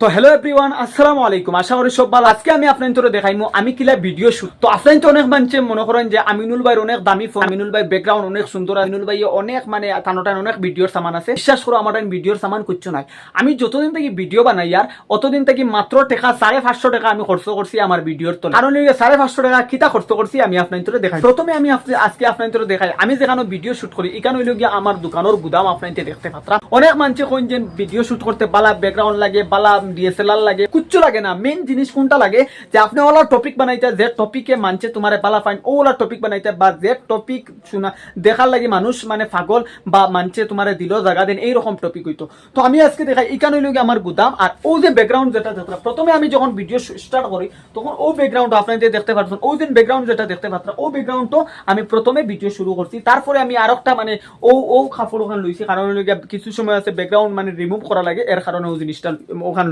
তো hello everyone আসসালামু আলাইকুম। আশা করি সব ভালো। আজকে আমি আপনার তোরে দেখাইমু, আমি কিলা ভিডিও শুট তো আপনার অনেক মানছে মনে করেন যে আমিনুল ভাইয়ের অনেক দামি ফোন আমিনুল ভাই ব্যাকগ্রাউন্ড অনেক সুন্দর, আমিনুল ভাই অনেক মানে টানোটান অনেক ভিডিওর সামান আছে। বিশ্বাস করো, আমার ভিডিওর সামান করছ নাই। আমি যতদিন থেকে ভিডিও বানাই আর, অতদিন থেকে মাত্র টাকা, সাড়ে পাঁচশো টাকা আমি খরচ করছি আমার ভিডিওর তো কারণ সাড়ে পাঁচশো টাকা কিতা খরচ করছি আমি আপনার তোরে দেখাই। প্রথমে আমি আজকে আপনার তোরে দেখাই। আমি যেখানে ভিডিও শুট করি, এখানে হইল গিয়ে আমার দোকানের গুদাম আপনার দেখতে পাত্রা। অনেক মানুষে কোন যে ভিডিও শুট করতে বালা ব্যাকগ্রাউন্ড লাগে, বালা ডিএসএলআর লাগে, কুচ্ছু লাগে না। মেন জিনিস কোনটা লাগে? যে আপনি ওলা টপিক বানাইতে যে টপিকে মানছে, তোমার বালা ফাইন ওলা টপিক বানাইতে বা যে টপিক শোনা, দেখার লাগে মানুষ মানে পাগল বা মানছে, তোমার দিল জায়গা দেন, এইরকম টপিক হইতো। তো আমি আজকে দেখাই, এখানে গিয়ে আমার গুদাম। আর ও যে ব্যাকগ্রাউন্ড যেটা দেখলাম, প্রথমে আমি যখন ভিডিও স্টার্ট করি, তখন ও ব্যাকগ্রাউন্ড আপনারা যে দেখতে পাচ্ছেন ওই দিন ব্যাকগ্রাউন্ড যেটা দেখতে পাচ্ছেন ও ব্যাকগ্রাউন্ডটা আমি প্রথমে ভিডিও শুরু করছি। তারপরে আমি আর একটা মানে ও ও কাপড় ওখানে লইছি, কারণ কিছু সময় আছে ব্যাকগ্রাউন্ড মানে রিমুভ করা লাগে, এর কারণে ও জিনিসটা ওখানে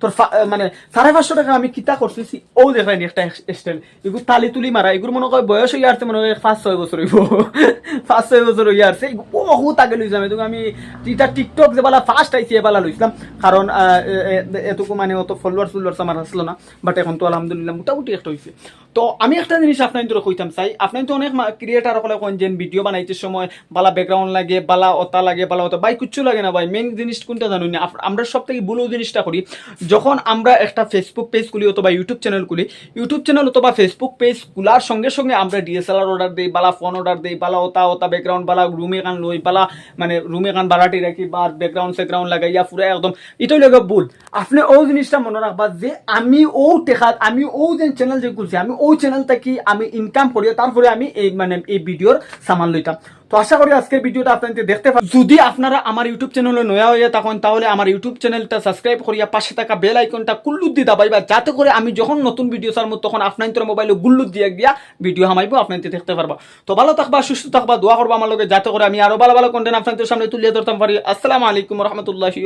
তোর মানে সাড়ে পাঁচশো টাকা আমি কিতা করছি ও দেখলেন একটা স্টাইল এগুলো তালি তুলি মারা এগুলো মনে হয় বয়স হয়ে আসছে, মনে হয় পাঁচ ছয় বছর হইব। পাঁচ ছয় বছর হয়ে আসছে বহুত আগে লইছিলাম এটুকু আমি এটা টিকটক যে বেলা ফার্স্ট আইসি এবেলা লইছিলাম। কারণ এটুকু মানে অত ফলোয়ার ফুলোয়ার্স আমার আসলো না বাট এখন তো আলহামদুলিল্লাহ মোটামুটি একটা হয়েছে তো আমি একটা জিনিস আপনার তো কইতাম, চাই, আপনার তো অনেক ক্রিয়েটার সকলে কোন যেন ভিডিও বানাইতে সময় বালা ব্যাকগ্রাউন্ড লাগে বালা অতা লাগে বালা অতা ভাই, কিচ্ছু লাগে না, ভাই মেন জিনিস কোনটা জানুন? না আমরা সব থেকে ভুলো জিনিসটা করি। যখন আমরা একটা ফেসবুক পেজ খুলি অথবা ইউটিউব চ্যানেল খুলি ইউটিউব চ্যানেল অথবা ফেসবুক পেজ খোলার সঙ্গে সঙ্গে আমরা ডিএসএলআর অর্ডার দিই, বালা ফোন অর্ডার দিই, বালা ওতা ওতা ব্যাকগ্রাউন্ড বালা রুমে গান লই, বালা মানে রুমে গান বাড়াটি রাখি, বা ব্যাকগ্রাউন্ড সেকগ্রাউন্ড লাগাইয়া পুরো একদম এটাই লাগে ভুল। আপনি ও জিনিসটা মনে রাখবা যে আমি ও টেকাত, আমি ও যে চ্যানেল যে খুলছি, আমি ও চ্যানেল কি আমি ইনকাম করি তারপরে আমি এই মানে এই ভিডিওর সামান লইতাম। তো আশা করি আজকের ভিডিওটা আপনাদের দেখতে পাবেন যদি আপনারা আমার ইউটিউব চ্যানেলে নয়া হয়ে থাকেন, তাহলে আমার ইউটিউব চ্যানেলটা সাবস্ক্রাইব করিয়া পাশে থাকা বেল আইকনটা কুল্লুদ দিয়ে দাবাইবা। যাতে করে আমি যখন নতুন ভিডিও ছাড়বো, তখন আপনাদের মোবাইলে গুল্লুদ দিয়ে দিয়া ভিডিও হামাইবো, আপনাদের দেখতে পারবা। তো ভালো থাকবা, সুস্থ থাকবা, দোয়া করবা আমার লগে, যাতে করে আমি আরও ভালো ভালো কন্টেন্ট আপনাদের সামনে তুলিয়ে ধরতাম পারি। আসসালামু আলাইকুম রহমতুল্লাহি